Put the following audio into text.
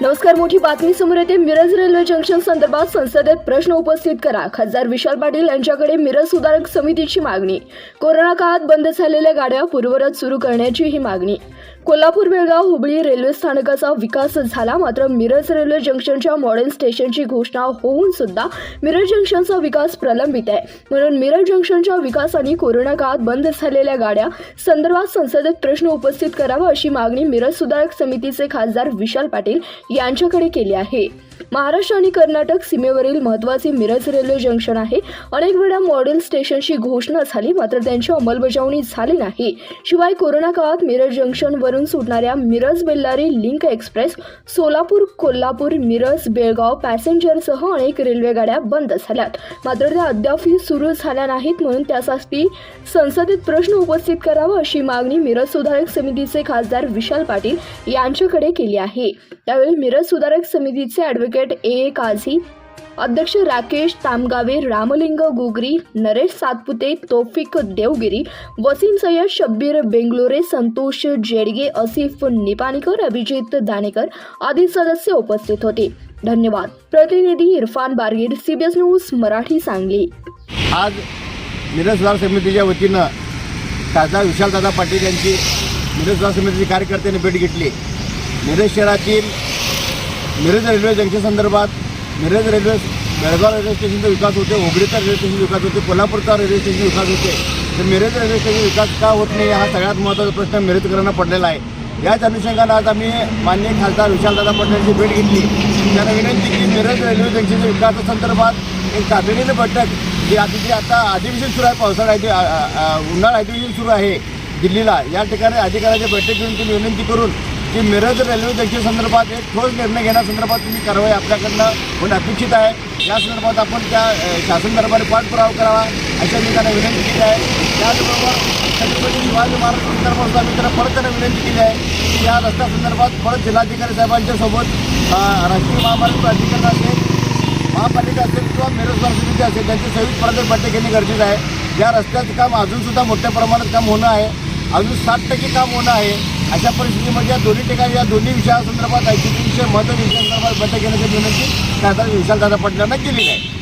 नमस्कार मोठी बातमी समोर येते. मिरज रेल्वे जंक्शन संदर्भात संसदेत प्रश्न उपस्थित करा. खासदार विशाल पाटील यांच्याकडे मिरज सुधारक समितीची मागणी. कोरोना काळात बंद झालेल्या गाड्या पूर्वरत सुरू करण्याची ही मागणी. कोल्हापूर बेळगाव हुबळी रेल्वे स्थानकाचा विकास झाला मात्र मिरज रेल्वे जंक्शनच्या मॉडेल स्टेशनची घोषणा होऊन सुद्धा मिरज जंक्शनचा विकास प्रलंबित आहे. म्हणून मिरज जंक्शनच्या विकासाने कोरोना काळात बंद झालेल्या गाड्या संदर्भात संसदेत प्रश्न उपस्थित करावा अशी मागणी मिरज सुधारक समितीचे खासदार विशाल पाटील यांच्याकडे केली आहे. महाराष्ट्र आणि कर्नाटक सीमेवरील महत्त्वाचे मिरज रेल्वे जंक्शन आहे. अनेक वेळा मॉडेल स्टेशनची घोषणा झाली मात्र त्यांची अंमलबजावणी झाली नाही. शिवाय कोरोना काळात मिरज जंक्शन वरून सुटणाऱ्या मिरज बेल्लारी लिंक एक्सप्रेस सोलापूर कोल्हापूर मिरज बेळगाव पॅसेंजरसह अनेक रेल्वे गाड्या बंद झाल्यात. मात्र त्या अद्यापही सुरू झाल्या नाहीत म्हणून त्यासाठी संसदेत प्रश्न उपस्थित करावा अशी मागणी मिरज सुधारक समितीचे खासदार विशाल पाटील यांच्याकडे केली आहे. त्यावेळी मिरज सुधारक समितीचे ॲडव्होकेट ए ए काझी अध्यक्ष राकेश तामगावे रामलिंग गुगरी नरेश सातपुते तौफिक देवगिरी वसीम सय्यद शब्बीर बेंगलोरे संतोष जेडगे असिफ निपाणीकर अभिजित दाणेकर आदी सदस्य उपस्थित होते. धन्यवाद. प्रतिनिधी इरफान बारगीर सीबीएस न्यूज मराठी सांगली. आज मिरज समितीच्या वतीनं खासदार विशालदादा पाटील यांची मिरज सुधार समितीचे कार्यकर्त्यांनी भेट घेतली. मिरज शहरातील मिरज रेल्वे जंक्शन संदर्भात मिरज रेल्वे बेळगाव रेल्वे स्टेशनचा विकास होते हुबळीचा रेल्वे स्टेशन विकास होते कोल्हापूरचा रेल्वे स्टेशन विकास होते तर मिरज रेल्वे स्टेशन विकास का होत नाही हा सगळ्यात महत्त्वाचा प्रश्न मिरजकरांना पडलेला आहे. याच अनुषंगानं आज आम्ही मान्य खासदार विशालदादा पाटील भेट घेतली. त्यांना विनंती की मिरज रेल्वे जंक्शनच्या विकासासंदर्भात एक तातडीनं बैठक जी आता जी आता अधिवेशन सुरू आहे पावसाळा उन्हाळा अधिवेशन सुरू आहे दिल्लीला. या ठिकाणी अधिकाऱ्याची बैठक घेऊन तुम्ही विनंती करून की मिरज रेल्वे जंक्शन संदर्भात एक ठोस निर्णय घेण्यासंदर्भात तुम्ही कारवाई आपल्याकडनं होणं अपेक्षित आहे. या संदर्भात आपण त्या शासन दरबारी पाठपुरावा करावा अशा मी त्यांना विनंती केली आहे. त्याचबरोबर छत्रपती शिवाजी महाराज संदर्भात आम्ही त्यांना परत त्यांना विनंती केली आहे. की या रस्त्यासंदर्भात परत जिल्हाधिकारी साहेबांच्या सोबत राष्ट्रीय महामार्ग प्राधिकरण असेल महापालिका असेल किंवा मिरज समिती असेल त्यांची संयुक्त परत बैठक घेणे गरजेचं आहे. या रस्त्याचं काम अजूनसुद्धा मोठ्या प्रमाणात काम होणं आहे. अजून साठ टक्के काम होणं आहे. अशा परिस्थितीमध्ये या दोन्ही ठिकाणी या दोन्ही विषयासंदर्भात ऐच्छिक विषय महत्त्वाच्या विषयासंदर्भात बैठक घेण्याची विनंती खासदार विशालदादा पाटलांना केली आहे